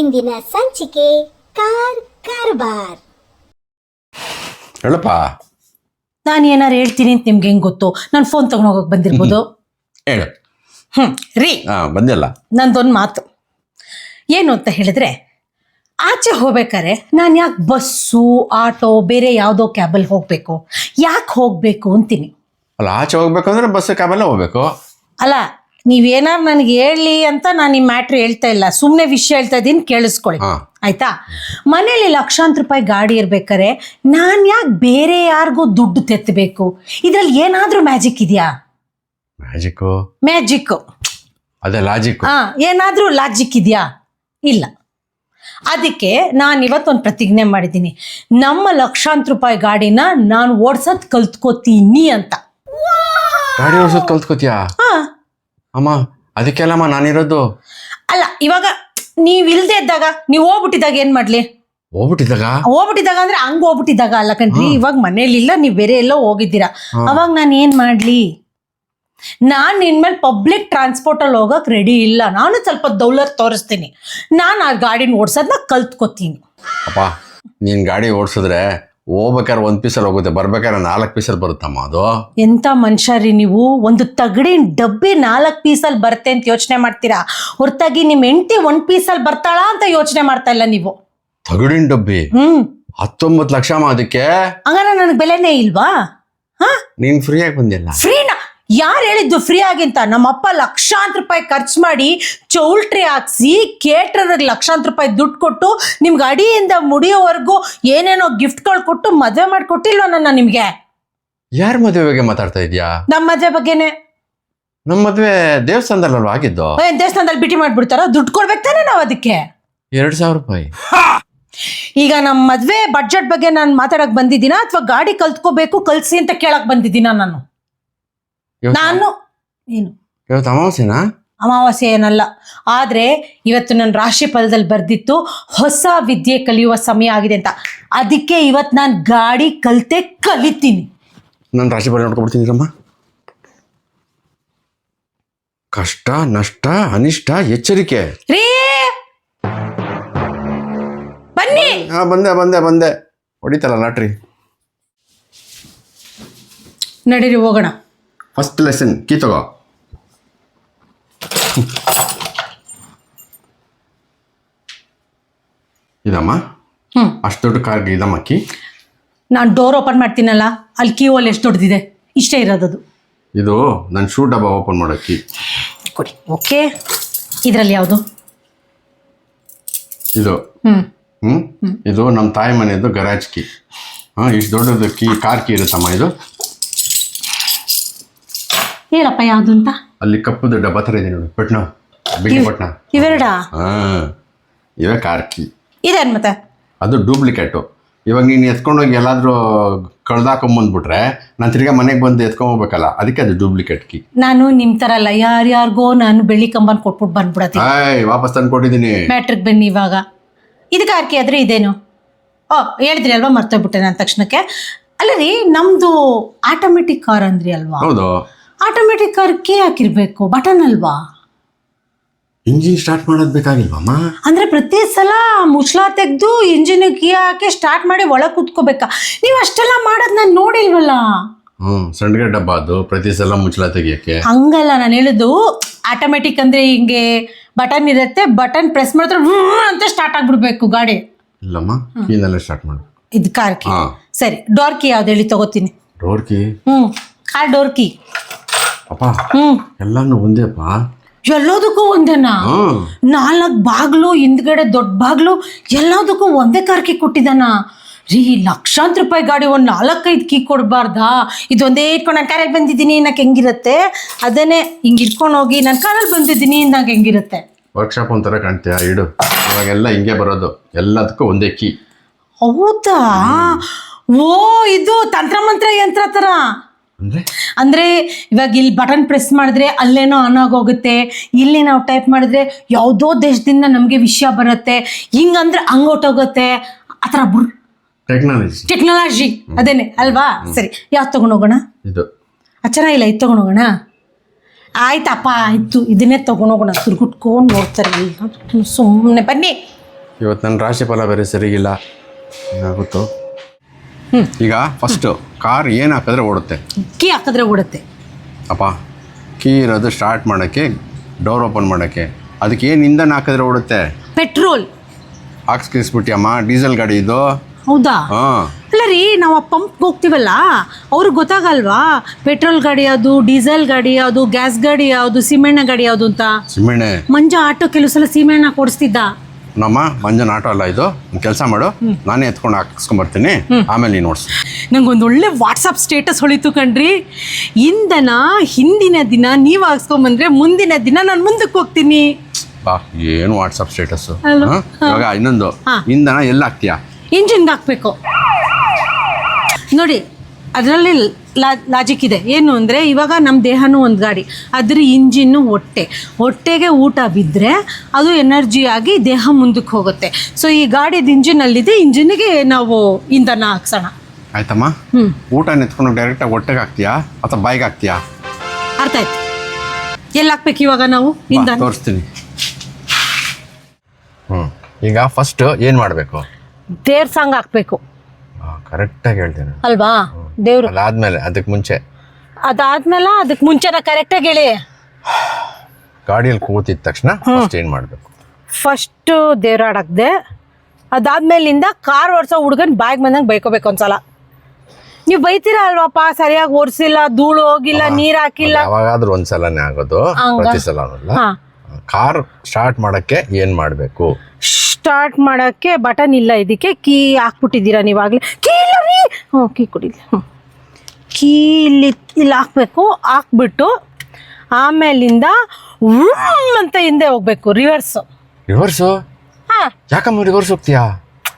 ಇಂದಿನ ಸಂಚಿಕೆ ಕಾರ್ ಕಾರ್ಬಾರ್. ಹೇಳಪ್ಪ. ನಾನು ಏನಾರು ಹೇಳ್ತೀನಿ ಅಂತ ನಿಮ್ಗೆ ಹೆಂಗ್ ಗೊತ್ತು? ನಾನು ಫೋನ್ ತಗೊಂಡು ಹೋಗಕ್ ಬಂದಿರ್ಬೋದು. ಹೇಳು. ಹ್ಮ್ ರೀ. ಹಾ ಬಂದಿಲ್ಲ. ನಂದೊಂದು ಮಾತು. ಏನು ಅಂತ ಹೇಳಿದ್ರೆ ಆಚೆ ಹೋಗ್ಬೇಕಾರೆ ನಾನು ಯಾಕೆ ಬಸ್ಸು ಆಟೋ ಬೇರೆ ಯಾವುದೋ ಕ್ಯಾಬಲ್ಲಿ ಹೋಗಬೇಕು? ಯಾಕೆ ಹೋಗಬೇಕು ಅಂತೀನಿ? ಅಲ್ಲ ಆಚೆ ಹೋಗ್ಬೇಕಂದ್ರೆ ಬಸ್ ಕ್ಯಾಬಲ್ಲೇ ಹೋಗ್ಬೇಕು. ಅಲ್ಲ ನೀವೇನಾರು ನನಗೆ ಹೇಳಿ ಅಂತ ನಾನು ಈ ಮ್ಯಾಟ್ರ್ ಹೇಳ್ತಾ ಇಲ್ಲ. ಸುಮ್ಮನೆ ವಿಷಯ ಹೇಳ್ತಾ ಇದ್ದೀನಿ ಕೇಳಿಸ್ಕೊಳ್ಳಿ. ಹಾ. ಆಯ್ತಾ? ಮನೇಲಿ ಲಕ್ಷಾಂತರ ರೂಪಾಯಿ ಗಾಡಿ ಇರ್ಬೇಕಾರೆ ನಾನು ಯಾಕೆ ಬೇರೆ ಯಾರಿಗೂ ದುಡ್ಡು ತೆತ್ತಬೇಕು ಇದ್ರಲ್ಲಿ ಏನಾದರೂ ಮ್ಯಾಜಿಕ್ ಇದೆಯಾ? ಮ್ಯಾಜಿಕ್ಕು? ಮ್ಯಾಜಿಕ್ ಅದೇ ಲಾಜಿಕ್ ಹಾಂ ಏನಾದರೂ ಲಾಜಿಕ್ ಇದೆಯಾ? ಇಲ್ಲ. ಅದಕ್ಕೆ ನಾನು ಇವತ್ತೊಂದು ಪ್ರತಿಜ್ಞೆ ಮಾಡಿದ್ದೀನಿ. ನಮ್ಮ ಲಕ್ಷಾಂತರ ರೂಪಾಯಿ ಗಾಡಿನ ನಾನು ಓಡ್ಸೋದ್ ಕಲ್ತ್ಕೋತೀನಿ ಅಂತ. ಗಾಡಿ ಓಡಿಸೋದು ಕಲ್ತ್ಕೋತೀಯಾ? ಹಾ ಅಮ್ಮ ಅದಕ್ಕೆಲ್ಲಮ್ಮ ನಾನಿರೋದು. ಅಲ್ಲ ಇವಾಗ ನೀವ್ ಇಲ್ದೇ ಇದ್ದಾಗ ನೀವ್ ಹೋಗ್ಬಿಟ್ಟಿದ್ದಾಗ ಏನ್ ಮಾಡ್ಲಿ? ಹೋಗ್ಬಿಟ್ಟಿದ್ದಾಗ? ಹೋಗ್ಬಿಟ್ಟಿದ್ದಾಗ ಅಂದ್ರೆ ಹಂಗ್ ಹೋಗ್ಬಿಟ್ಟಿದ್ದಾಗ ಅಲ್ಲ ಕಣ್ರಿ ಇವಾಗ ಮನೇಲಿ ಇಲ್ಲ ನೀವು ಬೇರೆ ಎಲ್ಲೋ ಹೋಗಿದ್ದೀರಾ. ಅವಾಗ ನಾನು ಏನ್ ಮಾಡ್ಲಿ? ನಾನ್ ಇನ್ಮೇಲೆ ಪಬ್ಲಿಕ್ ಟ್ರಾನ್ಸ್ಪೋರ್ಟ್ ಅಲ್ಲಿ ಹೋಗಕ್ ರೆಡಿ ಇಲ್ಲ. ನಾನು ಸ್ವಲ್ಪ ದೌಲತ್ ತೋರಿಸ್ತೀನಿ. ನಾನು ಆ ಗಾಡಿನ ಓಡ್ಸೋದನ್ನ ಕಲ್ತ್ಕೋತೀನಿ. ಅಪ್ಪ ನೀನ್ ಗಾಡಿ ಓಡಿಸಿದ್ರೆ ಹೋಗ್ಬೇಕಾದ್ರೆ ಒಂದು ಪೀಸಲ್ಲಿ ಹೋಗುತ್ತೆ ಬರ್ಬೇಕಾದ್ರೆ ನಾಲ್ಕು ಪೀಸಲ್ಲಿ ಬರುತ್ತಮ್ಮ ಅದು? ಎಂತ ಮನುಷ್ಯ ರೀ ನೀವು? ಒಂದು ತಗಡಿನ ಡಬ್ಬಿ ನಾಲ್ಕು ಪೀಸಲ್ಲಿ ಬರುತ್ತೆ ಅಂತ ಯೋಚನೆ ಮಾಡ್ತೀರಾ? ಹೊರತಾಗಿ ನಿಮ್ಮ ಹೆಂಡತಿ ಒಂದು ಪೀಸಲ್ಲಿ ಬರ್ತಾಳಾ ಅಂತ ಯೋಚನೆ ಮಾಡ್ತಾ ಇಲ್ಲ ನೀವು? ತಗಡಿನ ಡಬ್ಬಿ? ಹ್ಮ್. ಹತ್ತೊಂಬತ್ತು ಲಕ್ಷ ಅದಕ್ಕೆ? ಹಂಗಾರ ನನಗೆ ಬೆಲೆನೇ ಇಲ್ವಾ? ಹಾ? ನೀನ್ ಫ್ರೀಯಾಗಿ ಬಂದಿಲ್ಲ? ಫ್ರೀನಾ ಯಾರು ಹೇಳಿದ್ದು ಫ್ರೀ ಆಗಿಂತ ನಮ್ಮಪ್ಪ ಲಕ್ಷಾಂತರ ರೂಪಾಯಿ ಖರ್ಚು ಮಾಡಿ ಚೌಲ್ಟ್ರಿ ಹಾಕ್ಸಿ ಕೇಟ್ರಿಗೆ ಲಕ್ಷಾಂತರ ರೂಪಾಯಿ ದುಡ್ಡು ಕೊಟ್ಟು ನಿಮ್ಗೆ ಅಡಿಯಿಂದ ಮುಡಿಯೋವರೆಗೂ ಏನೇನೋ ಗಿಫ್ಟ್ಗಳು ಕೊಟ್ಟು ಮದುವೆ ಮಾಡಿಕೊಟ್ಟಿಲ್ವ ನನ್ನ ನಿಮಗೆ? ಯಾರ ಮದುವೆ ಬಗ್ಗೆ ಮಾತಾಡ್ತಾ ಇದೀಯಾ? ನಮ್ಮ ಮದುವೆ ಬಗ್ಗೆನೆ. ನಮ್ಮ ಮದುವೆ ದೇವಸ್ಥಾನದಲ್ಲಿ ಆಗಿದ್ದು? ಏ, ದೇವಸ್ಥಾನದಲ್ಲಿ ಭೇಟಿ ಮಾಡ್ಬಿಡ್ತಾರ? ದುಡ್ಡು ಕೊಡ್ಬೇಕು ತಾನೇ ನಾವು ಅದಕ್ಕೆ? ಎರಡ್ ಸಾವಿರ ರೂಪಾಯಿ. ಈಗ ನಮ್ಮ ಮದುವೆ ಬಡ್ಜೆಟ್ ಬಗ್ಗೆ ನಾನು ಮಾತಾಡಕ್ ಬಂದಿದ್ದೀನಾ? ಅಥವಾ ಗಾಡಿ ಕಲ್ತ್ಕೋಬೇಕು ಕಲ್ಸಿ ಅಂತ ಕೇಳಕ್ ಬಂದಿದ್ದೀನಾ ನಾನು? ನಾನು ಏನು? ಇವತ್ತು ಅಮಾವಾಸ್ಯನಾ? ಅಮಾವಾಸ್ಯೆ ಏನಲ್ಲ. ಆದರೆ ಇವತ್ತು ನನ್ನ ರಾಶಿ ಫಲದಲ್ಲಿ ಬರ್ದಿತ್ತು ಹೊಸ ವಿದ್ಯೆ ಕಲಿಯುವ ಸಮಯ ಆಗಿದೆ ಅಂತ. ಅದಕ್ಕೆ ಇವತ್ತು ನಾನು ಗಾಡಿ ಕಲಿತೆ ಕಲಿತೀನಿ. ನಾನು ರಾಶಿ ಫಲ ನೋಡ್ಕೊಬಿಡ್ತೀನಿ ಅಮ್ಮ ಕಷ್ಟ ನಷ್ಟ ಅನಿಷ್ಟ ಎಚ್ಚರಿಕೆ. ರೀ! ಬನ್ನಿ! ಹಾ ಬಂದೆ ಬಂದೆ ಬಂದೆ. ಹೊಡಿತಲ್ಲ ಲಾಟ್ರಿ. ನಡೀರಿ ಹೋಗೋಣ. ಫಸ್ಟ್ ಲೆಸನ್ ಕೀ ತಗೋ ಇದಮ್ಮ? ಹ್ಮ್. ಅಷ್ಟು ದೊಡ್ಡ ಕಾರ್ ಇದಮ್ಮ ಕೀ ನಾನು ಡೋರ್ ಓಪನ್ ಮಾಡ್ತೀನಲ್ಲ ಅಲ್ಲಿ ಕೀ ಹೋಲ್ ಎಷ್ಟು ದೊಡ್ಡದಿದೆ ಇಷ್ಟೇ ಇರೋದದು. ಇದು ನನ್ನ ಶೂ ಡಬ್ಬ ಓಪನ್ ಮಾಡೋ ಕೀ ಕೊಡಿ. ಓಕೆ ಇದರಲ್ಲಿ ಯಾವುದು? ಇದು. ಹ್ಮ್. ಹ್ಮ್? ಇದು ನಮ್ಮ ತಾಯಿ ಮನೆಯದು ಗರಾಜ್ ಕೀ ಹಾಂ ಇಷ್ಟು ದೊಡ್ಡದು ಕೀ ಕಾರ್ ಕೀ ಇರುತ್ತಮ್ಮ ಇದು? ಹೇಳಪ್ಪ ಯಾವುದು ಅಂತ? ಅಲ್ಲಿ ಕಪ್ಪುದು ಡಬ್ಬ ಥರ ಇದೆ ನೋಡಿ ಪಟ್ನ ಬಿಳಿ ಪಟ್ನ. ಇವೆರಡ? ಹಾಂ ಇವೇ ಕಾರ್ಕಿ. ಇದೇನು ಮತ್ತೆ? ಅದು ಡೂಪ್ಲಿಕೇಟು. ಇವಾಗ ನೀನು ಎತ್ಕೊಂಡೋಗಿ ಎಲ್ಲಾದರೂ ಕಳ್ದಾಕೊಂಬಂದ್ಬಿಟ್ರೆ ನಾನು ತಿರ್ಗಾ ಮನೆಗೆ ಬಂದು ಎತ್ಕೊಂಬೋಗ್ಬೇಕಲ್ಲ ಅದಕ್ಕೆ ಅದು ಡೂಪ್ಲಿಕೇಟ್ ಕಿ. ನಾನು ನಿಮ್ಮ ಥರ ಅಲ್ಲ ಯಾರ್ಯಾರಿಗೋ ನಾನು ಬೆಳ್ಳಿ ಕಂಬನ್ ಕೊಟ್ಬಿಟ್ಟು ಬಂದ್ಬಿಡತ್ತೆ ಆಯ್ ವಾಪಸ್ ತಂದು ಕೊಟ್ಟಿದ್ದೀನಿ ಮ್ಯಾಟ್ರಿಕ್ ಬನ್ನಿ ಇವಾಗ. ಇದಕ್ಕೆ ಆರ್ಕೆ ಆದ್ರೆ ಇದೇನು? ಓ ಹೇಳಿದ್ರಿ ಅಲ್ವಾ ಮರ್ತೋಗ್ಬಿಟ್ಟೆ ನಾನು ತಕ್ಷಣಕ್ಕೆ? ಅಲ್ಲ ರೀ ನಮ್ಮದು ಆಟೋಮೆಟಿಕ್ ಕಾರ್ ಅಂದ್ರಿ ಅಲ್ವಾ? ಹೌದು. ಆಟೋಮೆಟಿಕ್ ಕಾರ್ ಕೇ ಹಾಕಿರ್ಬೇಕು ಬಟನ್ ಅಲ್ವಾ? ಇಂಜಿನ್ ಸ್ಟಾರ್ಟ್ ಮಾಡೋದು ಬೇಕಾಗಿಲ್ವಮ್ಮ ಅಂದ್ರೆ ಪ್ರತಿ ಸಲ ಮುಚ್ಚಳ ತೆಗೆದು ಇಂಜಿನ್ ಕೀ ಹಾಕಿ ಸ್ಟಾರ್ಟ್ ಮಾಡಿ ಒಳಗೆ ಕೂತ್ಕೋಬೇಕಾ? ನೀವು ಅಷ್ಟೆಲ್ಲ ಮಾಡೋದು ನಾನು ನೋಡಿಲ್ವಲ್ಲ? ಹ್ಞೂ ಸಣ್ಣಗೆ ಡಬ್ಬ ಅದು ಪ್ರತಿ ಸಲ ಮುಚ್ಚಳ ತೆಗಿಯೋಕ್ಕೆ. ಹಂಗಲ್ಲ ನಾನು ಹೇಳಿದ್ದು ಆಟೋಮೆಟಿಕ್ ಅಂದ್ರೆ ಹಿಂಗೆ ಬಟನ್ ಇರುತ್ತೆ ಬಟನ್ ಪ್ರೆಸ್ ಮಾಡಿದ್ರೆ ವ್ರೂ ಅಂತ ಸ್ಟಾರ್ಟ್ ಆಗ್ಬಿಡ್ಬೇಕು ಗಾಡಿ. ಇಲ್ಲಮ್ಮ ಕೀನಲ್ಲೇ ಸ್ಟಾರ್ಟ್ ಮಾಡು. ಇದು ಕಾರ್ ಕೀ ಹಾಂ. ಸರಿ ಡೋರ್ ಕೀ ಯಾವ್ದು ಹೇಳಿ ತಗೋತೀನಿ. ಡೋರ್ ಕೀ ಹ್ಮ್ ಆ ಡೋರ್ ಕೀ ಅಪ್ಪ ಎಲ್ಲಾನು ಒಂದೇಪ್ಪ ಎಲ್ಲದಕ್ಕೂ ಒಂದೇನಾ? ನಾಲ್ಕು ಬಾಗ್ಲು ಹಿಂದ್ಗಡೆ ದೊಡ್ಡ ಬಾಗ್ಲು ಎಲ್ಲದಕ್ಕೂ ಒಂದೇ ಕಾರ್ಕಿ ಕೊಟ್ಟಿದ್ದಾನ? ರೀ ಲಕ್ಷಾಂತರ ರೂಪಾಯಿ ಗಾಡಿ ಒಂದು ನಾಲ್ಕೈದು ಕೀ ಕೊಡಬಾರ್ದಾ? ಇದೊಂದೇ ಇಟ್ಕೊಂಡು ನಾನು ಕಾರಲ್ಲಿ ಬಂದಿದ್ದೀನಿ ನಾಕೆ ಹೆಂಗಿರುತ್ತೆ? ಅದನ್ನೇ ಹಿಂಗೆ ಇಟ್ಕೊಂಡು ಹೋಗಿ ನಾನು ಕಾರಲ್ಲಿ ಬಂದಿದ್ದೀನಿ ನಾಕ್ ಹೆಂಗಿರುತ್ತೆ? ವರ್ಕ್ಶಾಪ್ ಒಂಥರ ಕಾಣ್ತೀಯ? ಇಡು. ಇವಾಗೆಲ್ಲ ಹಿಂಗೆ ಬರೋದು. ಎಲ್ಲದಕ್ಕೂ ಒಂದೇ ಕೀ. ಹೌದಾ? ಓ ಇದು ತಂತ್ರಮಂತ್ರ ಯಂತ್ರ ಥರ ಅಂದರೆ? ಅಂದರೆ ಇವಾಗ ಇಲ್ಲಿ ಬಟನ್ ಪ್ರೆಸ್ ಮಾಡಿದ್ರೆ ಅಲ್ಲೇನೋ ಆನ್ ಆಗೋಗುತ್ತೆ. ಇಲ್ಲಿ ನಾವು ಟೈಪ್ ಮಾಡಿದ್ರೆ ಯಾವುದೋ ದೇಶದಿಂದ ನಮಗೆ ವಿಷಯ ಬರುತ್ತೆ. ಹಿಂಗಂದ್ರೆ ಅಂದ್ರೆ ಆ ಥರ ಬುರ್ ಟೆಕ್ನಾಲಜಿ ಟೆಕ್ನಾಲಜಿ ಅದೇನೆ ಅಲ್ವಾ? ಸರಿ ಯಾವ್ದು ತಗೊಂಡೋಗೋಣ ಇದು. ಚೆನ್ನಾಗಿಲ್ಲ ಇದು ತಗೊಂಡೋಗೋಣ ಆಯ್ತಪ್ಪ ಆಯ್ತು. ಇದನ್ನೇ ತಗೊಂಡೋಗೋಣ ಸುರ್ಗುಟ್ಕೊಂಡು ನೋಡ್ತಾರೆ ಸುಮ್ಮನೆ ಬನ್ನಿ. ಇವತ್ತು ನನ್ನ ರಾಶಿ ಫಲ ಬೇರೆ ಸರಿಗಿಲ್ಲ. ಏನಾಗುತ್ತೋ ಈಗ ಫಸ್ಟು ಕಾರ್ ಏನು ಹಾಕಿದ್ರೆ ಓಡುತ್ತೆ? ಕೀ ಹಾಕಿದ್ರೆ ಓಡುತ್ತೆ. ಅಪ್ಪ ಕೀ ಇರೋದು ಸ್ಟಾರ್ಟ್ ಮಾಡೋಕ್ಕೆ ಡೋರ್ ಓಪನ್ ಮಾಡೋಕ್ಕೆ. ಅದಕ್ಕೆ ಏನು ಇಂಧನ ಹಾಕಿದ್ರೆ ಓಡುತ್ತೆ? ಪೆಟ್ರೋಲ್ ಹಾಕ್ಸ್ಕಿಸ್ಬಿಟ್ಟಿಯಮ್ಮ ಡೀಸೆಲ್ ಗಾಡಿ ಇದು. ಹೌದಾ? ಹಾಂ. ಅಲ್ಲ ರೀ ನಾವು ಆ ಪಂಪ್ಗೆ ಹೋಗ್ತೀವಲ್ಲ ಅವ್ರಿಗೆ ಗೊತ್ತಾಗಲ್ವಾ? ಪೆಟ್ರೋಲ್ ಗಾಡಿ ಯಾವುದು ಡೀಸೆಲ್ ಗಾಡಿ ಯಾವುದು ಗ್ಯಾಸ್ ಗಾಡಿ ಯಾವುದು ಸೀಮೆಣ್ಣೆ ಗಾಡಿ ಯಾವುದು ಅಂತ? ಸಿಮೆಣ್ಣೆ. ಮಂಜ ಆಟೋ ಕೆಲವು ಸಲ ಸೀಮೆಣ್ಣ ಕೊಡಿಸ್ತಿದ್ದ. ನಮ್ಮ ಮಂಜನ್ ಆಟೋ ಅಲ್ಲ ಇದು. ಕೆಲಸ ಮಾಡು. ನಾನೇ ಎತ್ಕೊಂಡು ಹಾಕ್ಸ್ಕೊಂಬರ್ತೀನಿ. ಆಮೇಲೆ ನೀನು ಓಡಿಸು. ನಂಗೊಂದು ಒಳ್ಳೆ ವಾಟ್ಸಪ್ ಸ್ಟೇಟಸ್ ಹೊಳಿತು ಕಣ್ರಿ. ಇಂದನ ಹಿಂದಿನ ದಿನ ನೀವು ಹಾಕ್ಸ್ಕೊಂಬಂದ್ರೆ ಮುಂದಿನ ದಿನ ನಾನು ಮುಂದಕ್ಕೆ ಹೋಗ್ತೀನಿ. ಬಾ ಏನು ವಾಟ್ಸಪ್ ಸ್ಟೇಟಸ್ ಅಲ್ವಾ? ಇವಾಗ ಇನ್ನೊಂದು. ಇಂದನ ಇಂಧನ ಎಲ್ಲಿ ಹಾಕ್ತೀಯಾ? ಇಂಜಿನ್ಗೆ ಹಾಕ್ಬೇಕು. ನೋಡಿ ಅದರಲ್ಲಿ ಲಾಜಿಕ್ ಇದೆ. ಏನು ಅಂದರೆ ಇವಾಗ ನಮ್ಮ ದೇಹನೂ ಒಂದು ಗಾಡಿ. ಅದ್ರ ಇಂಜಿನ್ನು ಹೊಟ್ಟೆ. ಹೊಟ್ಟೆಗೆ ಊಟ ಬಿದ್ದರೆ ಅದು ಎನರ್ಜಿ ಆಗಿ ದೇಹ ಮುಂದಕ್ಕೆ ಹೋಗುತ್ತೆ. ಸೊ ಈ ಗಾಡಿದ ಇಂಜಿನಲ್ಲಿದೆ ಇಂಜಿನ್ಗೆ ನಾವು ಇಂಧನ ಹಾಕ್ಸೋಣ. ಆಯ್ತಮ್ಮ? ಹ್ಞೂ ಊಟ ನೆತ್ಕೊಂಡು ಡೈರೆಕ್ಟಾಗಿ ಹೊಟ್ಟೆಗೆ ಹಾಕ್ತೀಯಾ? ಅಥವಾ ಬಾಯಿಗೆ ಹಾಕ್ತೀಯಾ? ಅರ್ಥ ಆಯ್ತು. ಎಲ್ಲಿ ಹಾಕ್ಬೇಕು ಇವಾಗ ನಾವು? ಇಂಧನ? ತೋರಿಸ್ತೀನಿ. ಹ್ಞೂ ಈಗ ಫಸ್ಟ್ ಏನು ಮಾಡಬೇಕು? ದೇವ್ರ ಸಾಂಗ್ ಹಾಕ್ಬೇಕು. ಕರೆಕ್ಟಾಗಿ ಹೇಳ್ತೇನೆ. ಅಲ್ವಾ? ದೇವ್ರು. ಅದಾದ್ಮೇಲೆ ಅದಕ್ಕೆ ಮುಂಚೆ. ಅದಾದ್ಮೇಲೆ ಅದಕ್ಕೆ ನಾ ಕರೆಕ್ಟಾಗಿ ಹೇಳಿ. ಗಾಡಿಯಲ್ಲಿ ಕೂತಿದ ತಕ್ಷಣ ಫಸ್ಟ್ ಏನು ಮಾಡಬೇಕು? ಫಸ್ಟು ದೇವ್ರಾಡಕ್ದೆ ಅದಾದ್ಮೇಲಿಂದ ಕಾರ್ ಓಡಿಸೋ ಹುಡುಗನ ಬಾಯಿಗೆ ಬಂದಂಗೆ ಬೈಕೋಬೇಕು ಒಂದ್ಸಲ. ನೀವು ಬೈತೀರಾ ಅಲ್ವಪ್ಪ ಸರಿಯಾಗಿ ಓಡಿಸಿಲ್ಲ ಧೂಳು ಹೋಗಿಲ್ಲ ನೀರು ಹಾಕಿಲ್ಲ. ಯಾವಾಗಾದ್ರೂ ಒಂದ್ಸಲನೇ ಆಗೋದು? ಪ್ರತಿ ಸಲ ಕಾರ್ ಸ್ಟಾರ್ಟ್ ಮಾಡಕ್ಕೆ ಏನು ಮಾಡಬೇಕು? ಸ್ಟಾರ್ಟ್ ಮಾಡೋಕ್ಕೆ ಬಟನ್ ಇಲ್ಲ ಇದಕ್ಕೆ ಕೀ ಹಾಕ್ಬಿಟ್ಟಿದ್ದೀರಾ ನೀವಾಗಲೇ? ಕೀ ಇಲ್ಲ ರೀ ಹ್ಞೂ ಕೀ ಕೊಡಿಲ್ಲ. ಹ್ಞೂ ಕೀ ಇಲ್ಲಿ ಇಲ್ಲಿ ಹಾಕ್ಬೇಕು ಹಾಕ್ಬಿಟ್ಟು ಆಮೇಲಿಂದ ಅಂತ ಹಿಂದೆ ಹೋಗ್ಬೇಕು ರಿವರ್ಸು ರಿವರ್ಸು ಹಾಂ. ಯಾಕಮ್ಮ ರಿವರ್ಸ್ ಹೋಗ್ತೀಯಾ?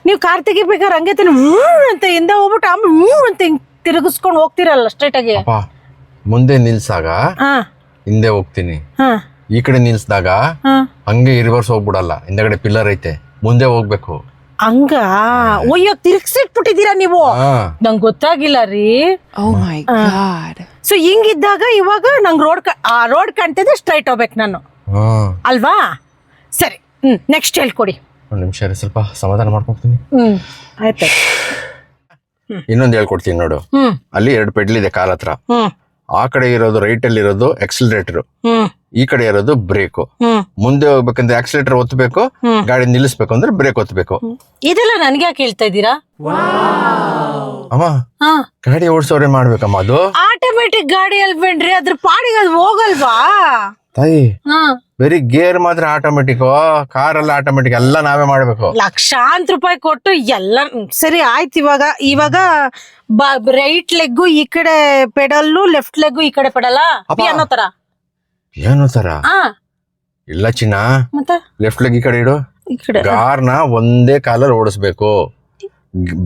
ನೀವು ಕಾರ್ ತೆಗಿಬೇಕಾದ್ರೆ ಹಂಗೆ ತಾನೆ ಹ್ಞೂ ಅಂತ ಹಿಂದೆ ಹೋಗ್ಬಿಟ್ಟು ಆಮೇಲೆ ಹ್ಞೂ ಅಂತ ಹಿಂಗೆ ತಿರುಗಿಸ್ಕೊಂಡು ಹೋಗ್ತಿರಲ್ಲ ಸ್ಟ್ರೈಟಾಗಿ ಅಪ್ಪ ಮುಂದೆ ನಿಲ್ಸಾಗ ಹಾಂ. ಹಿಂದೆ ಹೋಗ್ತೀನಿ. ಹಾಂ. ಈ ಕಡೆ ನಿಲ್ಸಿದಾಗ ಹಾಂ. ಹಂಗೆ ರಿವರ್ಸ್ ಹೋಗ್ಬಿಡಲ್ಲ. ಹಿಂದೆಗಡೆ ಪಿಲ್ಲರ್ ಐತೆ. ಮುಂದೆ ಹೋಗ್ಬೇಕು. ಹಂಗ? ಒಯ್ಯೋ ತಿರ್ಗಿಸಿಟ್ಬಿಟ್ಟಿದ್ದೀರಾ ನೀವು? ಹಾ. ನಂಗೆ ಗೊತ್ತಾಗಿಲ್ಲ ರೀ. Oh my god. ಸೊ ಹಿಂಗಿದ್ದಾಗ ಇವಾಗ ನಂಗೆ ರೋಡ್ ಆ ರೋಡ್ ಕಾಣ್ತಿದ್ದೆ ಸ್ಟ್ರೈಟ್ ಹೋಗ್ಬೇಕು ನಾನು. ಹಾ. ಅಲ್ವಾ? ಸರಿ. ಹ್ಮ್ ನೆಕ್ಸ್ಟ್ ಹೇಳ್ಕೊಡಿ. ಒಂದು ನಿಮಿಷ ಇರಿ, ಸ್ವಲ್ಪ ಸಮಾಧಾನ ಮಾಡ್ಕೊತೀನಿ. ಹ್ಮ್ ಆಯ್ತು. ಇನ್ನೊಂದು ಹೇಳ್ಕೊಡ್ತೀನಿ ನೋಡು. ಹ್ಞೂ ಅಲ್ಲಿ ಎರಡು ಪೆಡ್ಲ್ ಇದೆ ಕಾಲ್ ಹತ್ರ. ಹ್ಞೂ ಆ ಕಡೆ ಇರೋದು ರೈಟ್ ಅಲ್ಲಿ ಇರೋದು ಎಕ್ಸಿಲರೇಟರ್ ಈ ಕಡೆ ಇರೋದು ಬ್ರೇಕು ಮುಂದೆ ಹೋಗ್ಬೇಕಂದ್ರೆ ಆಕ್ಸಿಲೇಟರ್ ಒತ್ತಬೇಕು ಗಾಡಿ ನಿಲ್ಲಿಸ್ಬೇಕು ಅಂದ್ರೆ ಬ್ರೇಕ್ ಒತ್ತಬೇಕು ಇದೆಲ್ಲ ನನ್ಗೆ ಯಾಕೆ ಹೇಳ್ತಾ ಇದ್ದೀರಾ? ಅಮ್ಮ ಹಾ. ಗಾಡಿ ಓಡಿಸೋರೇ ಮಾಡ್ಬೇಕಮ್ಮ ಅದು? ಆಟೋಮೆಟಿಕ್ ಗಾಡಿ ಅಲ್ಬೇಡ್ರಿ ಅದ್ರ ಪಾಡಿಗೆ ಅದು ಹೋಗಲ್ವಾ? ತಾಯಿ ಬರೀ ಗೇರ್ ಮಾತ್ರ ಆಟೋಮೆಟಿಕ್ ಕಾರ್ ಎಲ್ಲ ಆಟೋಮೆಟಿಕ್ ಎಲ್ಲ ನಾವೇ ಮಾಡ್ಬೇಕು. ಲಕ್ಷಾಂತರ ರೂಪಾಯಿ ಕೊಟ್ಟು ಎಲ್ಲ ಸರಿ ಆಯ್ತು ಇವಾಗ. ಇವಾಗ ರೈಟ್ ಲೆಗ್ ಈ ಕಡೆ ಪೆಡಲ್ಲು ಲೆಫ್ಟ್ ಲೆಗ್ ಈ ಕಡೆ ಪೆಡಲ್ಲ ಏನೋ ಅನ್ನೋ ತರ. ಏನೋ ತರ? ಇಲ್ಲ ಚಿನ್ನ. ಮತ್ತೆ? ಲೆಫ್ಟ್ ಲೆಗ್ ಈ ಕಡೆ ಇಡು. ಈ ಕಡೆ. ಕಾರ್ನ ಒಂದೇ ಕಾಲಲ್ಲಿ ಓಡಿಸ್ಬೇಕು.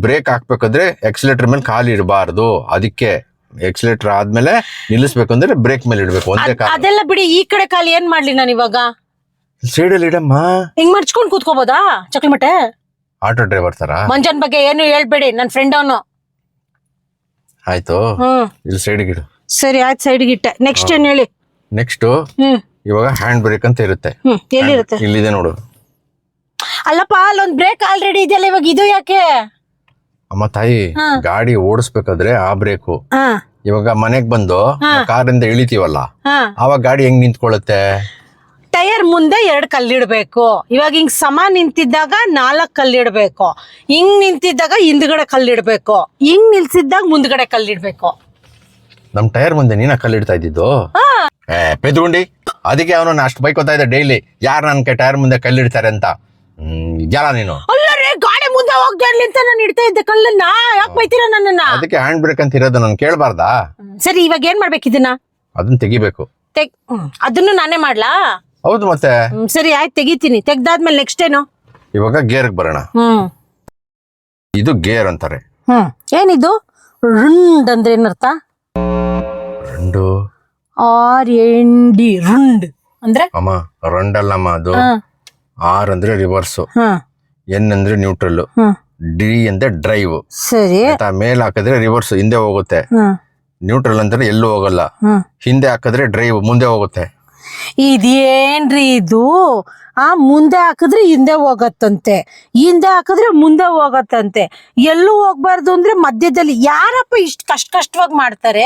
ಬ್ರೇಕ್ ಹಾಕ್ಬೇಕಾದ್ರೆ ಎಕ್ಸಿಲೇಟರ್ ಮೇಲೆ ಕಾಲು ಇಡಬಾರ್ದು ಅದಕ್ಕೆ ಎಕ್ಸಿಲೇಟರ್ ಆದ್ಮೇಲೆ ನಿಲ್ಲಿಸ್ಬೇಕು ಅಂದ್ರೆ ಬ್ರೇಕ್ ಮೇಲೆ ಇಡಬೇಕು. ಒಂದೇ ಕಾಲ. ಅದೆಲ್ಲ ಬಿಡಿ ಈ ಕಡೆ ಕಾಲು ಏನ್ ಮಾಡ್ಲಿ ನಾನು ಇವಾಗ? ಸೈಡಲ್ಲಿ ಇಡಮ್ಮ. ಹಿಂಗ್ ಮಡ್ಚ್ಕೊಂಡ್ ಕೂತ್ಕೋಬೋದಾ? ಮಟ್ಟೆ? ಆಟೋ ಡ್ರೈವರ್ ತರ ಮಂಜನ್ ಬಗ್ಗೆ ಏನು ಹೇಳ್ಬೇಡಿ ನನ್ನ ಫ್ರೆಂಡ್ ಅವನು. ಆಯ್ತು. ಹ್ಮ್. ಇಲ್ಲಿ ಸೈಡ್ ಇಡು. ಸರಿ ಆಯ್ತು ಸೈಡ್ಗೆ ಇಟ್ಟೆ. ನೆಕ್ಸ್ಟ್ ಏನ್ ಹೇಳಿ? ನೆಕ್ಸ್ಟ್ ಹ್ಮ್. ಇವಾಗ ಹ್ಯಾಂಡ್ ಬ್ರೇಕ್ ಅಂತ ಇರುತ್ತೆ. ಹ್ಮ್ ಎಲ್ಲಿರುತ್ತೆ? ಇಲ್ಲಿದೆ ನೋಡು. ಅಲ್ಲಪ್ಪ ಅಲ್ಲೊಂದು ಬ್ರೇಕ್ ಆಲ್ರೆಡಿ ಇದೆಯಲ್ಲ ಇವಾಗ ಇದು ಯಾಕೆ? ಅಮ್ಮ ತಾಯಿ ಗಾಡಿ ಓಡಿಸ್ಬೇಕಾದ್ರೆ ಆ ಬ್ರೇಕು ಹಾ. ಇವಾಗ ಮನೆಗ್ ಬಂದು. ಕಾರಿಂದ ಇಳಿತೀವಲ್ಲ? ಅವಾಗ ಆವಾಗ ಗಾಡಿ ಹೆಂಗ್ ನಿಂತ್ಕೊಳ್ಳುತ್ತೆ ಟೈರ್ ಮುಂದೆ ಎರಡು ಕಲ್ಲಿಡ್ಬೇಕು. ಇವಾಗ ಹಿಂಗ್ ಸಮ ನಿಂತಿದ್ದಾಗ ನಾಲ್ಕು ಕಲ್ಲಿಡ್ಬೇಕು. ಹಿಂಗ್ ನಿಂತಿದ್ದಾಗ ಹಿಂದ್ಗಡೆ ಕಲ್ಲಿಡ್ಬೇಕು. ಹಿಂಗ್ ನಿಲ್ಸಿದ್ದಾಗ ಮುಂದ್ಗಡೆ ಕಲ್ಲಿಡ್ಬೇಕು. ನಮ್ ಟೈರ್ ಮುಂದೆ ನೀನ ಕಲ್ಲಿಡ್ತಾ ಇದ್ದಿದ್ದು? ಏ ಪೆದ್ಗುಂಡಿ ಅದಕ್ಕೆ ಅವನು ಅಷ್ಟು ಬೈಕೋತಾ ಇದ್ದ ಡೈಲಿ ಯಾರು ನನ್ಗೆ ಟೈರ್ ಮುಂದೆ ಕಲ್ಲಿಡ್ತಾರೆ ಅಂತ? ಹ್ಮ್ ಇದ್ಯಾಲ ನೀನು? ಅಲ್ಲ ರೀ ಹೋಗ್ತಾ ಅಂತ ನಾನು ಇಡ್ತಾ ಇದ್ದೆ. ಕಲ್ಲನ್ನ ಯಾಕೆ ಬೈತೀರಾ ನನ್ನನ್ನ? ಅದಕ್ಕೆ ಹ್ಯಾಂಡ್ ಬ್ರೇಕ್ ಅಂತ ಇರೋದು ನಾನು ಕೇಳಬಾರ್ದಾ? ಸರಿ ಇವಾಗ ಏನ್ ಮಾಡ್ಬೇಕು ಇದನ್ನ? ಅದನ್ನ ತೆಗಿಬೇಕು. ತೆಗ್ ಹ್ಮ್, ಅದನ್ನು ನಾನೇ ಮಾಡ್ಲಾ? ಹೌದು ಮತ್ತೆ. ಹ್ಮ್, ಸರಿ ಆಯ್ತು ತೆಗಿತೀನಿ. ತೆಗ್ದಾದ್ಮೇಲೆ ನೆಕ್ಸ್ಟ್ ಏನು? ಇವಾಗ ಗೇರ್ಗೆ ಬರೋಣ. ಹ್ಮ್. ಇದು ಗೇರ್ ಅಂತಾರೆ. ಹ್ಮ್. ಏನಿದು? ರುಂಡ್ ಅಂದ್ರೆ ಏನರ್ಥ? ರಂಡು. ಆರ್ ಎನ್ ಡಿ ರುಂಡ್. ಅಂದ್ರೆ? ಅಮ್ಮ ರಂಡಲ್ಲಮ್ಮ ಅದು. ಹ. ಆರ್ ಅಂದ್ರೆ ರಿವರ್ಸು ಹ. ಎನ್ ಅಂದ್ರೆ ನ್ಯೂಟ್ರಲ್ ಡಿ ಅಂದ್ರೆ ಡ್ರೈವ್ ಸರಿ. ಮೇಲ್ ಹಾಕಿದ್ರೆ ರಿವರ್ಸ್ ಹಿಂದೆ ಹೋಗುತ್ತೆ. ನ್ಯೂಟ್ರಲ್ ಅಂದ್ರೆ ಎಲ್ಲೂ ಹೋಗಲ್ಲ. ಹಿಂದೆ ಹಾಕಿದ್ರೆ ಡ್ರೈವ್ ಮುಂದೆ ಹೋಗುತ್ತೆ. ಇದೇನ್ರಿ ಇದು? ಆ ಮುಂದೆ ಹಾಕಿದ್ರೆ ಹಿಂದೆ ಹೋಗತ್ತಂತೆ. ಹಿಂದೆ ಹಾಕಿದ್ರೆ ಮುಂದೆ ಹೋಗತ್ತಂತೆ. ಎಲ್ಲೂ ಹೋಗ್ಬಾರ್ದು ಅಂದ್ರೆ ಮಧ್ಯದಲ್ಲಿ ಯಾರಪ್ಪ ಇಷ್ಟು ಕಷ್ಟ ಕಷ್ಟವಾಗಿ ಮಾಡ್ತಾರೆ?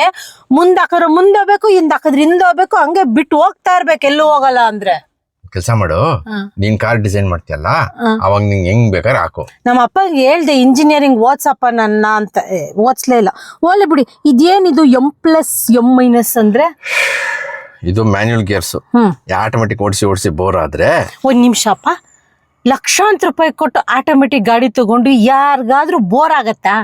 ಮುಂದೆ ಹಾಕಿದ್ರೆ ಮುಂದೆ ಹೋಗ್ಬೇಕು ಹಿಂದೆ ಹಾಕಿದ್ರೆ ಹಿಂದೆ ಹೋಗ್ಬೇಕು ಹಂಗೆ ಬಿಟ್ಟು ಹೋಗ್ತಾ ಇರ್ಬೇಕು ಎಲ್ಲೂ ಹೋಗಲ್ಲ ಅಂದ್ರೆ. ಕೆಲಸ ಮಾಡು. ನೀನ್ ಕಾರ್ ಡಿಸೈನ್ ಮಾಡ್ತೀಯಲ್ಲ ಅವಾಗ ನಿಂಗೆ ಹೆಂಗ್ ಬೇಕಾದ್ರೆ ಹಾಕು. ನಮ್ಮ ಅಪ್ಪಂಗೆ ಹೇಳ್ದೆ ಇಂಜಿನಿಯರಿಂಗ್ ಓದ್ಸಪ್ಪ ನನ್ನ ಅಂತ. ಏ, ಓದ್ಸ್ಲೇ ಇಲ್ಲ. ಓದ್ಲಿ ಬಿಡಿ ಇದೇನಿದು ಎಂ ಪ್ಲಸ್ ಎಂ ಮೈನಸ್ ಅಂದ್ರೆ? ಇದು ಮ್ಯಾನ್ಯುಯಲ್ ಗೇರ್ಸ್ ಹ್ಮ್. ಆಟೋಮೆಟಿಕ್ ಓಡಿಸಿ ಓಡಿಸಿ ಬೋರ್ ಆದ್ರೆ ಒಂದ್ ನಿಮಿಷಪ್ಪ ಲಕ್ಷಾಂತರ ರೂಪಾಯಿ ಕೊಟ್ಟು ಆಟೋಮೆಟಿಕ್ ಗಾಡಿ ತಗೊಂಡು ಯಾರಿಗಾದ್ರೂ ಬೋರ್ ಆಗತ್ತಾ?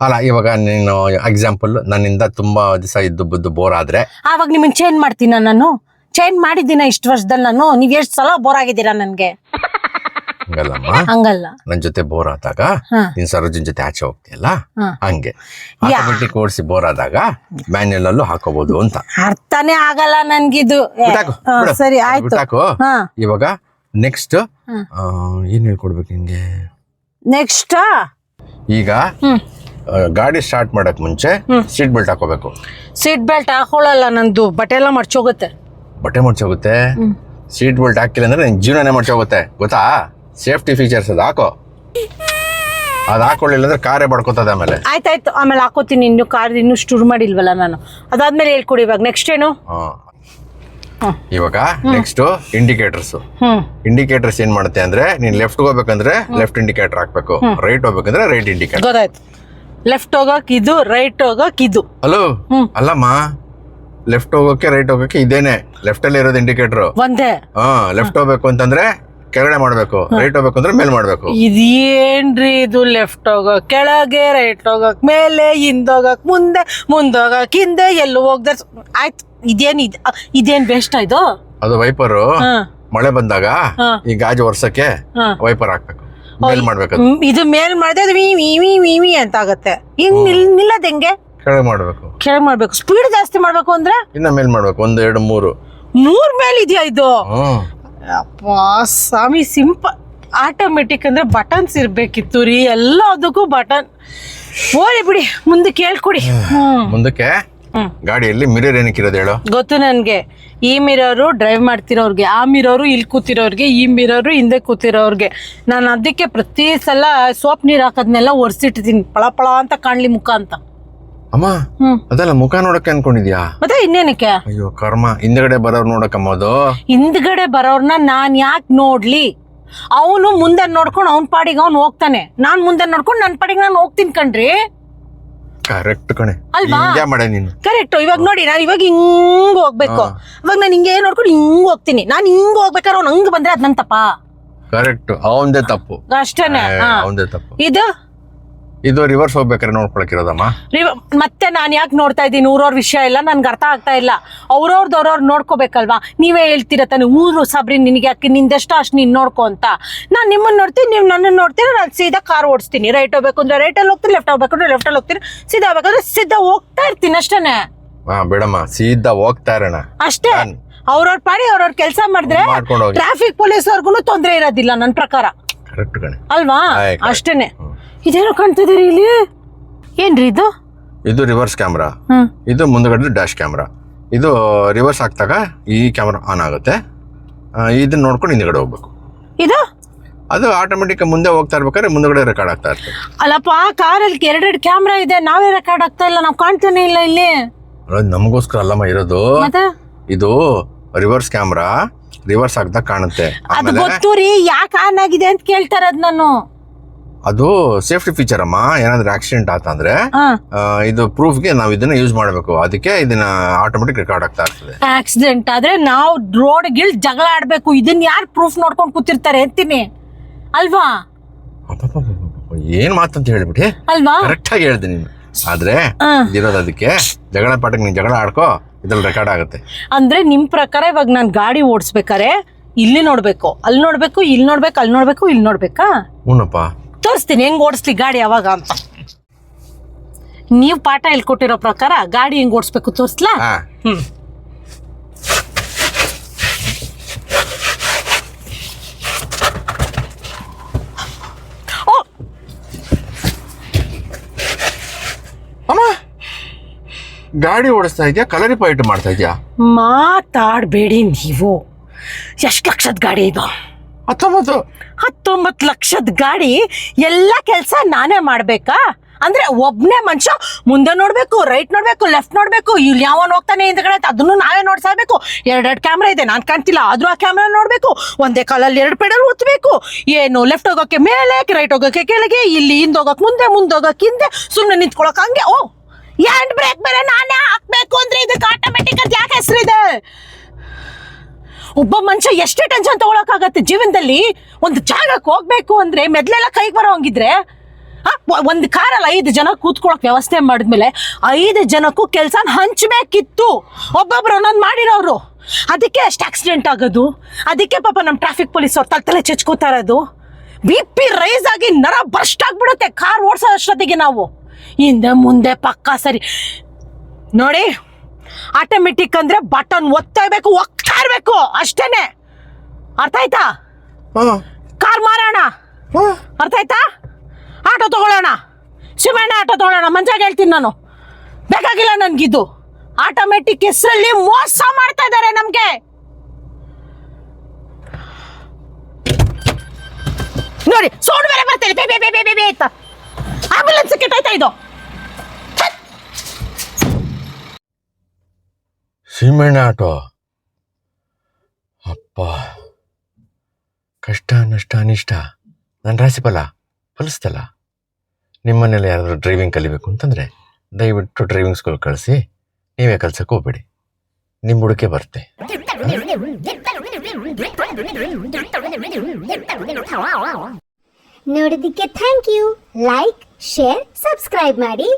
ಅಲ್ಲ ಇವಾಗ ನೀನು ಎಕ್ಸಾಂಪಲ್ ನನ್ನಿಂದ ತುಂಬಾ ದಿವಸ ಇದ್ದು ಬುದ್ದು ಬೋರ್ ಆದ್ರೆ ಆವಾಗ ನಿಮ್ಮನ್ನ ಚೇಂಜ್ ಮಾಡ್ತೀನಿ ನಾನು? ಚೇಂಜ್ ಮಾಡಿದ್ದೀನ ಇಷ್ಟು ವರ್ಷದಲ್ಲಿ ನಾನು. ನೀವ್ ಎಷ್ಟು ಸಲ ಬೋರ್ ಆಗಿದ್ದೀರಾ ನನ್ಗೆ? ಹಂಗಲ್ಲಮ್ಮ? ಹಂಗಲ್ಲ. ನನ್ ಜೊತೆ ಬೋರ್ ಆದಾಗ ಹಾ. ನೀನ್ ಸರೋಜಿನ್ ಜೊತೆ ಆಚೆ ಹೋಗ್ತೀಯಲ್ಲ ಹಾ. ಹಂಗೆ. ಆಟೋಮೆಟಿಕ್ ಓಡಿಸಿ ಬೋರ್ ಆದಾಗ ಮ್ಯಾನ್ಯಲ್ ಅಲ್ಲೂ ಹಾಕೋಬಹುದು ಅಂತ. ಅರ್ಥನೇ ಆಗಲ್ಲ ನನ್ಗಿದು. ಏ, ಬಿಟ್ಟಾಕು, ಹಾ, ಬಿಡು. ಸರಿ ಆಯ್ತು. ಬಿಟ್ಟಾಕು. ಹಾ. ಇವಾಗ ನೆಕ್ಸ್ಟ್ ಹ್ಮ್. ಏನ್ ಹೇಳ್ಕೊಡ್ಬೇಕು ನಿನ್ಗೆ? ನೆಕ್ಸ್ಟ್ ಈಗ ಹ್ಮ್. ಆ, ಗಾಡಿ ಸ್ಟಾರ್ಟ್ ಮಾಡಕ್ ಮುಂಚೆ ಸೀಟ್ ಬೆಲ್ಟ್ ಹಾಕೋಬೇಕು. ಸೀಟ್ ಬೆಲ್ಟ್ ಹಾಕೊಳ್ಳಲ್ಲ ನಂದು ಬಟ್ಟೆ ಎಲ್ಲ ಮರ್ಚೋಗುತ್ತೆ. ಬಟ್ಟೆ ಮುಚ್ಚೋಗುತ್ತೆ ಸೀಟ್ ಬೆಲ್ಟ್ ಹಾಕಿಲ್ಲ ಅಂದ್ರೆ ನಿನ್ ಜೀವನನೇ ಹೋಗುತ್ತೆ. ಗೊತ್ತಾ? ಸೇಫ್ಟಿ ಫೀಚರ್ಸ್ ಅದು ಹಾಕೋ. ಅದ್ ಹಾಕೊಳ್ಳಿಲ್ಲ ಅಂದ್ರೆ ಕಾರೇ ಬಡ್ಕೋತದೆ ಆಮೇಲೆ. ಆಯ್ತಾಯ್ತು ಆಮೇಲೆ ಹಾಕೋತೀನಿ. ಇನ್ನು ಕಾರ್ ಇನ್ನು ಸ್ಟೋರ್ ಮಾಡಿಲ್ವಲ್ಲ ನಾನು. ಅದಾದ್ಮೇಲೆ ಹೇಳ್ಕೊಡಿ ಇವಾಗ. ನೆಕ್ಸ್ಟ್ ಏನು? ಹಾ. ಇವಾಗ ನೆಕ್ಸ್ಟ್ ಇಂಡಿಕೇಟರ್ಸ್ ಹ್ಮ್. ಇಂಡಿಕೇಟರ್ಸ್ ಏನ್ ಮಾಡುತ್ತೆ ಅಂದ್ರೆ ನೀನ್ ಲೆಫ್ಟ್ ಹೋಗ್ಬೇಕಂದ್ರೆ ಲೆಫ್ಟ್ ಇಂಡಿಕೇಟರ್ ಹಾಕ್ಬೇಕು. ರೈಟ್ ಹೋಗ್ಬೇಕಂದ್ರೆ ರೈಟ್ ಇಂಡಿಕೇಟರ್ ಗೊತ್ತಾಯ್ತು. ಲೆಫ್ಟ್ ಹೋಗಕ್ ಇದು ರೈಟ್ ಹೋಗಕ್ ಇದು. ಹಲೋ. ಅಲ್ಲಮ್ಮ? ಲೆಫ್ಟ್ ಹೋಗೋಕೆ ರೈಟ್ ಹೋಗೋಕೆ ಇದೇನೆ. ಲೆಫ್ಟ್ ಅಲ್ಲಿ ಇರೋದು ಇಂಡಿಕೇಟರ್ ಒಂದೇ. ಹಾ ಲೆಫ್ಟ್ ಹೋಗ್ಬೇಕು ಅಂತಂದ್ರೆ ಕೆಳಗಡೆ ಮಾಡ್ಬೇಕು. ರೈಟ್ ಹೋಗ್ಬೇಕು ಅಂದ್ರೆ ಮೇಲ್ ಮಾಡ್ಬೇಕು. ಇದೇನ್ರಿ ಇದು ಲೆಫ್ಟ್ ಹೋಗಕ್ ಕೆಳಗೆ ರೈಟ್ ಹೋಗಕ್ ಮೇಲೆ ಹಿಂದೋಗಕ್ ಮುಂದೆ ಮುಂದೋಗಕ್ ಹಿಂದೆ ಎಲ್ಲೂ ಹೋಗ್ದ ಆಯ್ತು ಇದೇನ್ ಇದ್ ಇದೇನ್ ಬೆಸ್ಟ್ ಇದು? ಅದು ವೈಪರು ಹಾ. ಮಳೆ ಬಂದಾಗ ಹಾ. ಈ ಗಾಜು ಒರ್ಸಕ್ಕೆ ಹಾ. ವೈಪರ್ ಹಾಕ್ಬೇಕು. ಮೇಲ್ ಮಾಡ್ಬೇಕು ಅದು. ಇದು ಮೇಲ್ ಮಾಡಿದ್ರೆ ಅದು ವಿ ವಿ ವಿ ವಿ ವಿ ಅಂತ ಆಗತ್ತೆ. ಹಿಂಗ್ ನಿಲ್ ನಿಲ್ಲದ್ ಹೆಂಗೆ? ಕೆಳಗೆ ಮಾಡಬೇಕು. ಕೆಳಗೆ ಮಾಡಬೇಕು. ಸ್ಪೀಡ್ ಜಾಸ್ತಿ ಮಾಡಬೇಕು ಅಂದ್ರೆ? ಇನ್ನ ಮೇಲ್ ಮಾಡಬೇಕು. ಒಂದ್ ಎರಡು ಮೂರು. ಮೂರ್ ಮೇಲ್ ಇದೆಯಾ ಇದು? ಹ್ಮ್. ಅಪ್ಪ ಸ್ವಾಮಿ ಸಿಂಪಲ್ ಆಟೋಮೆಟಿಕ್ ಅಂದ್ರೆ ಬಟನ್ಸ್ ಇರ್ಬೇಕಿತ್ತು ರೀ. ಎಲ್ಲದಕ್ಕೂ ಬಟನ್ ಓಡಿ ಬಿಡಿ ಮುಂದೆ ಕೇಳ್ಕೊಡಿ. ಹ್ಮ್. ಮುಂದಕ್ಕೆ ಹ್ಮ್. ಗಾಡಿಯಲ್ಲಿ ಮಿರರ್ ಏನಕ್ಕೆ ಇರೋದು ಹೇಳು? ಗೊತ್ತು ನನಗೆ. ಈ ಮಿರರು ಡ್ರೈವ್ ಮಾಡ್ತಿರೋರ್ಗೆ ಆ ಮಿರೋರು ಇಲ್ಲಿ ಕೂತಿರೋರ್ಗೆ ಈ ಮಿರೋರು ಹಿಂದೆ ಕೂತಿರೋರ್ಗೆ. ನಾನು ಅದಕ್ಕೆ ಪ್ರತಿ ಸಲ ಸೋಪ್ ನೀರು ಹಾಕೋದ್ನೆಲ್ಲ ಒರೆಸಿಟ್ಟಿದ್ದೀನಿ ಪಳ ಪಳ ಅಂತ ಕಾಣ್ಲಿ ಮುಖ ಅಂತ. ಅಮ್ಮ ಅದೆಲ್ಲ ಮುಖ ನೋಡಕ್ಕೆ ಅನ್ಕೊಂಡಿದ್ಯಾ? ಮತ್ತೆ ಇನ್ನೇನಕ್ಕೆ? ಅಯ್ಯೋ ಕರ್ಮ ಹಿಂದ್ಗಡೆ ಬರೋರ್ ನೋಡಕ್ ಅಮ್ಮದು ಹಿಂದ್ಗಡೆ ಬರೋರ್ನ ನಾನ್ ಯಾಕೆ ನೋಡ್ಲಿ? ಅವನು ಮುಂದೆ ನೋಡ್ಕೊಂಡು ಅವ್ನ ಪಾಡಿಗೆ ಅವ್ನು ಹೋಗ್ತಾನೆ. ನಾನ್ ಮುಂದೆ ನೋಡ್ಕೊಂಡು ನನ್ನ ಪಾಡಿಗೆ ನಾನು ಹೋಗ್ತೀನಿ ಕಣ್ರಿ. ಕರೆಕ್ಟ್ ಕಣೆ. ಅಲ್ವಾ? ಹಿಂಗೆ ಮಾಡೆ ನೀನು. ಕರೆಕ್ಟ್ ಇವಾಗ ನೋಡಿ ನಾನು ಇವಾಗ ಹಿಂಗ್ ಹೋಗ್ಬೇಕು. ಇವಾಗ ನಾನು ಹಿಂಗೆ ನೋಡ್ಕೊಂಡು ಹಿಂಗ್ ಹೋಗ್ತೀನಿ. ನಾನು ಹಿಂಗ್ ಹೋಗ್ಬೇಕಾದ್ರೆ ಅವ್ನು ಹಂಗ್ ಬಂದ್ರೆ ಅದ್ ನನ್ ತಪ್ಪ? ಕರೆಕ್ಟ್ ಅವಂದೇ ತಪ್ಪು. ಅಷ್ಟೇನೆ. ಅವಂದೇ ತಪ್ಪು. ಇದು? ಇದು ರಿವರ್ಸ್ ಹೋಗ್ಬೇಕಾದ್ರೆ ನೋಡ್ಕೊಳಕಿರೋದಮ್ಮ ಮತ್ತೆ ನಾನು ಯಾಕೆ ನೋಡ್ತಾ ಇದ್ದೀನಿ? ಊರವ್ರ ವಿಷಯ ಇಲ್ಲ ನನ್ಗೆ ಅರ್ಥ ಆಗ್ತಾ ಇಲ್ಲ. ಅವ್ರವ್ರದ್ದು ಅವ್ರವ್ರು ನೋಡ್ಕೋಬೇಕಲ್ವಾ? ನೀವೇ ಹೇಳ್ತೀರ ತಾನೆ ಊರು ಸಬ್ರಿ ನಿನಗೆ ಯಾಕೆ ನಿಂದೆಷ್ಟು ಅಷ್ಟು ನೀನು ನೋಡ್ಕೊ ಅಂತ. ನಾನು ನಿಮ್ಮನ್ನು ನೋಡ್ತೀನಿ ನೀವು ನನ್ನನ್ನು ನೋಡ್ತೀರ ನಾನು ಸೀದಾ ಕಾರ್ ಓಡಿಸ್ತೀನಿ. ರೈಟ್ ಹೋಗ್ಬೇಕು ಅಂದ್ರೆ ರೈಟಲ್ಲಿ ಹೋಗ್ತೀನಿ ಲೆಫ್ಟ್ ಹೋಗ್ಬೇಕು ಅಂದ್ರೆ ಲೆಫ್ಟಲ್ಲಿ ಹೋಗ್ತೀನಿ. ಸೀದಾ ಹೋಗ್ಬೇಕಂದ್ರೆ ಸೀದಾ ಹೋಗ್ತಾ ಇರ್ತೀನಿ ಅಷ್ಟೇನೆ. ಹಾ ಬೇಡಮ್ಮ ಸೀದಾ ಹೋಗ್ತಾ ಇರೋಣ. ಅಷ್ಟೇ. ಅವ್ರವ್ರ ಪಾಡಿ ಅವ್ರವ್ರ ಕೆಲಸ ಮಾಡಿದ್ರೆ ಟ್ರಾಫಿಕ್ ಪೊಲೀಸ್ ಅವ್ರಿಗೂ ತೊಂದರೆ ಇರೋದಿಲ್ಲ ನನ್ನ ಪ್ರಕಾರ. ಅಲ್ವಾ? ಅಷ್ಟೇನೆ. ಇದೇನೋ ಕಾಣ್ತಿದ್ದೀರಿ ಇಲ್ಲಿ? ಏನ್ರಿ ಇದು? ಇದು ರಿವರ್ಸ್ ಕ್ಯಾಮ್ರಾ ಹ್ಮ್ ಇದು ಮುಂದ್ಗಡೆ ಡ್ಯಾಶ್ ಕ್ಯಾಮ್ರಾ ಇದು ರಿವರ್ಸ್ ಆಗ್ತಾಗ ಈ ಕ್ಯಾಮ್ರಾ ಆನ್ ಆಗುತ್ತೆ. ಆ, ಇದನ್ನ ನೋಡ್ಕೊಂಡು ಹಿಂದ್ಗಡೆ ಹೋಗ್ಬೇಕು. ಇದು? ಅದು ಆಟೋಮೆಟಿಕ್ ಮುಂದೆ ಹೋಗ್ತಾ ಇರ್ಬೇಕಾದ್ರೆ ಮುಂದ್ಗಡೆ ರೆಕಾರ್ಡ್ ಆಗ್ತಾ ಇರ್ತದೆ. ಅಲ್ಲಪ್ಪ ಕಾರಲ್ಲಿ ಎರಡೆರಡು ಕ್ಯಾಮ್ರಾ ಇದೆ ನಾವೇ ರೆಕಾರ್ಡ್ ಆಗ್ತಾ ಇಲ್ಲ ನಾವು ಕಾಣ್ತಾನೆ ಇಲ್ಲ ಇಲ್ಲಿ. ನಮಗೋಸ್ಕರ ಅಲ್ಲಮ್ಮ ಇರೋದು. ಮತ್ತೆ? ಇದು ರಿವರ್ಸ್ ಕ್ಯಾಮ್ರಾ ರಿವರ್ಸ್ ಆಗ್ತಾ ಕಾಣುತ್ತೆ. ಅದು ಆಮೇಲೆ ಗೊತ್ತು ರೀ ಯಾಕೆ ಆನ್ ಆಗಿದೆ ಅಂತ ಕೇಳ್ತಾರ ಅದ್ ನಾನು. ಅದು ಸೇಫ್ಟಿ ಫೀಚರ್ ಅಮ್ಮ. ಏನಾದ್ರೂ ಆಕ್ಸಿಡೆಂಟ್ ಆತಂದ್ರೆ ಇದು ಪ್ರೂಫ್ ಪ್ರೂಫ್ಗೆ ನಾವು ಇದನ್ನ ಯೂಸ್ ಮಾಡಬೇಕು. ಅದಕ್ಕೆ ಇದನ್ನ ಆಟೋಮೆಟಿಕ್ ರೆಕಾರ್ಡ್ ಆಗ್ತಾ ಇರ್ತದೆ. ಆಕ್ಸಿಡೆಂಟ್ ಆದ್ರೆ ನಾವು ರೋಡ್ ಗಿಲ್ ಜಗಳ ಆಡ್ಬೇಕು. ಇದನ್ನ ಯಾರು ಪ್ರೂಫ್ ನೋಡ್ಕೊಂಡು ಕೂತಿರ್ತಾರೆ ಅಂತೀನಿ. ಅಲ್ವಾ? ಏನ್ ಮಾತಂತ ಹೇಳ್ಬಿಟ್ಟು? ಅಲ್ವಾ? ಕರೆಕ್ಟ್ ಆಗಿ ಹೇಳ್ದೆ ನೀನು. ಆದ್ರೆ ಇರೋದು ಅದಕ್ಕೆ ಜಗಳ ಪಾಠಕ್ಕೆ ನೀನ್ ಜಗಳ ಆಡ್ಕೋ ಇದ್ರಲ್ಲಿ ರೆಕಾರ್ಡ್ ಆಗುತ್ತೆ. ಅಂದ್ರೆ ನಿಮ್ ಪ್ರಕಾರ ಇವಾಗ ನಾನು ಗಾಡಿ ಓಡಿಸ್ಬೇಕಾರೆ ಇಲ್ಲಿ ನೋಡ್ಬೇಕು ಅಲ್ಲಿ ನೋಡ್ಬೇಕು ಇಲ್ಲಿ ನೋಡ್ಬೇಕು ಅಲ್ಲಿ ನೋಡ್ಬೇಕು ಇಲ್ಲಿ ನೋಡ್ಬೇಕಾ? ಹ್ಞೂನಪ್ಪ ತೋರಿಸ್ತೀನಿ ಹೆಂಗ್ ಓಡಿಸ್ಲಿ ಗಾಡಿ ಯಾವಾಗ ಅಂತ. ನೀವು ಪಾಠ ಹೇಳ್ಕೊಟ್ಟಿರೋ ಪ್ರಕಾರ ಗಾಡಿ ಹೆಂಗ್ ಓಡಿಸ್ಬೇಕು ತೋರಿಸ್ಲಾ? ಹಾ. ಹ್ಮ್. ಓ ಅಮ್ಮ ಗಾಡಿ ಓಡಿಸ್ತಾ ಇದೆಯಾ ಕಲರಿ ಪಾಯಿಂಟ್ ಮಾಡ್ತಾ ಇದೆಯಾ? ಮಾತಾಡಬೇಡಿ ನೀವು. ಎಷ್ಟು ಲಕ್ಷದ ಗಾಡಿ ಇದು? ಹತ್ತೊಂಬತ್ತು. ಹತ್ತೊಂಬತ್ತು ಲಕ್ಷದ ಗಾಡಿ ಎಲ್ಲ ಕೆಲಸ ನಾನೇ ಮಾಡ್ಬೇಕಾ? ಅಂದ್ರೆ ಒಬ್ಬನೇ ಮನುಷ್ಯ ಮುಂದೆ ನೋಡ್ಬೇಕು, ರೈಟ್ ನೋಡ್ಬೇಕು, ಲೆಫ್ಟ್ ನೋಡ್ಬೇಕು, ಇಲ್ಲಿ ಯಾವನ್ ಹೋಗ್ತಾನೆ ಹಿಂದ್ಗಡೆ ಅದನ್ನು ನಾವೇ ನೋಡ್ಸಬೇಕು. ಎರಡೆರಡು ಕ್ಯಾಮ್ರಾ ಇದೆ, ನಾನು ಕಾಣ್ತಿಲ್ಲ, ಆದ್ರೂ ಆ ಕ್ಯಾಮ್ರಾ ನೋಡ್ಬೇಕು. ಒಂದೇ ಕಾಲಲ್ಲಿ ಎರಡು ಪೆಡಲ್ ಒತ್ತಬೇಕು ಏನು ಲೆಫ್ಟ್ ಹೋಗೋಕೆ ಮೇಲೆ ರೈಟ್ ಹೋಗೋಕೆ ಕೆಳಗೆ, ಇಲ್ಲಿ ಹೋಗಕ್ ಮುಂದೆ ಮುಂದೆ ಹೋಗಕ್ ಹಿಂದೆ ಸುಮ್ಮನೆ ನಿಂತ್ಕೊಳಕ್ ಹಂಗೆ. ಓ ಹ್ಯಾಂಡ್ ಬ್ರೇಕ್ ಬೇರೆ ನಾನೇ ಹಾಕ್ಬೇಕು ಅಂದ್ರೆ ಇದಕ್ಕೆ ಆಟೋಮೆಟಿಕ್ ಅಂತ ಯಾಕೆ ಹೆಸರಿದೆ? ಒಬ್ಬ ಮನುಷ್ಯ ಎಷ್ಟೇ ಟೆನ್ಷನ್ ತಗೊಳಕಾಗತ್ತೆ ಜೀವನದಲ್ಲಿ, ಒಂದು ಜಾಗಕ್ಕೆ ಹೋಗ್ಬೇಕು ಅಂದ್ರೆ ಮೆದ್ಲೆಲ್ಲ ಕೈಗೆ ಬರೋ ಹಂಗಿದ್ರೆ ಒಂದು ಕಾರಲ್ಲಿ, ಐದು ಜನ ಕೂತ್ಕೊಳಕ್ ವ್ಯವಸ್ಥೆ ಮಾಡಿದ್ಮೇಲೆ ಐದು ಜನಕ್ಕೂ ಕೆಲಸ ಹಂಚ್ಬೇಕಿತ್ತು. ಒಬ್ಬೊಬ್ರು ಒಂದೊಂದು ಮಾಡಿರೋರು. ಅದಕ್ಕೆ ಅಷ್ಟು ಆಕ್ಸಿಡೆಂಟ್ ಆಗೋದು. ಅದಕ್ಕೆ ಪಾಪ ನಮ್ಮ ಟ್ರಾಫಿಕ್ ಪೊಲೀಸ್ ಅವ್ರು ತಲೆ ಚೆಚ್ಕೋತಾ ಇರೋದು. ಬಿ ಪಿ ರೈಸ್ ಆಗಿ ನರ ಬರ್ಸ್ಟ್ ಆಗ್ಬಿಡುತ್ತೆ ಕಾರ್ ಓಡಿಸೋ ಅಷ್ಟೊತ್ತಿಗೆ ನಾವು. ಹಿಂದೆ ಮುಂದೆ ಪಕ್ಕ ಸರಿ. ನೋಡಿ ಆಟೋಮೆಟಿಕ್ ಅಂದ್ರೆ ಬಟನ್ ಒತ್ತಾ ಇರ್ಬೇಕು ಒಗ್ತಾ ಇರ್ಬೇಕು ಅಷ್ಟೇನೆ. ಅರ್ಥ ಆಯ್ತಾ? ಕಾರ್ ಮಾರೋಣ. ಅರ್ಥ ಆಯ್ತಾ? ಆಟೋ ತಗೊಳ್ಳೋಣ. ಶಿವಣ್ಣ ಆಟೋ ತಗೊಳ್ಳೋಣ. ಮಂಜಾಗ ಹೇಳ್ತೀನಿ ನಾನು. ಬೇಕಾಗಿಲ್ಲ ನನ್ಗಿದು. ಆಟೋಮೆಟಿಕ್ ಹೆಸರಲ್ಲಿ ಮೋಸ ಮಾಡ್ತಾ ಇದ್ದಾರೆ ನಮ್ಗೆ. ನೋಡಿ ಸೌಂಡ್ ಬೇರೆ ಬರ್ತೇನೆ. ಬೇ ಬೇ ಬೇ ಬೇ ಬೇ ಬೇ ಅಂತ. ಆಂಬುಲೆನ್ಸ್ ಕೆಟ್ಟಾಯ್ತಾ ಇದು. ಸೀಮೆಣ್ಣೆ ಆಟೋ. ಅಪ್ಪ ಕಷ್ಟ, ನಷ್ಟ, ಅನಿಷ್ಟ. ನನ್ನ ರಾಶಿ ಫಲ ಫಲಿಸ್ತಲ್ಲ. ನಿಮ್ಮನೇಲಿ ಯಾರಾದರೂ ಡ್ರೈವಿಂಗ್ ಕಲಿಬೇಕು ಅಂತಂದರೆ ದಯವಿಟ್ಟು ಡ್ರೈವಿಂಗ್ ಸ್ಕೂಲ್ ಕಳಿಸಿ, ನೀವೇ ಕಲ್ಸಕ್ಕೆ ಹೋಗ್ಬೇಡಿ. ನಿಮ್ಮ ಹುಡುಕೆ ಬರುತ್ತೆ ನೋಡಿದ್ದಕ್ಕೆ thank you like share subscribe ಮಾಡಿ.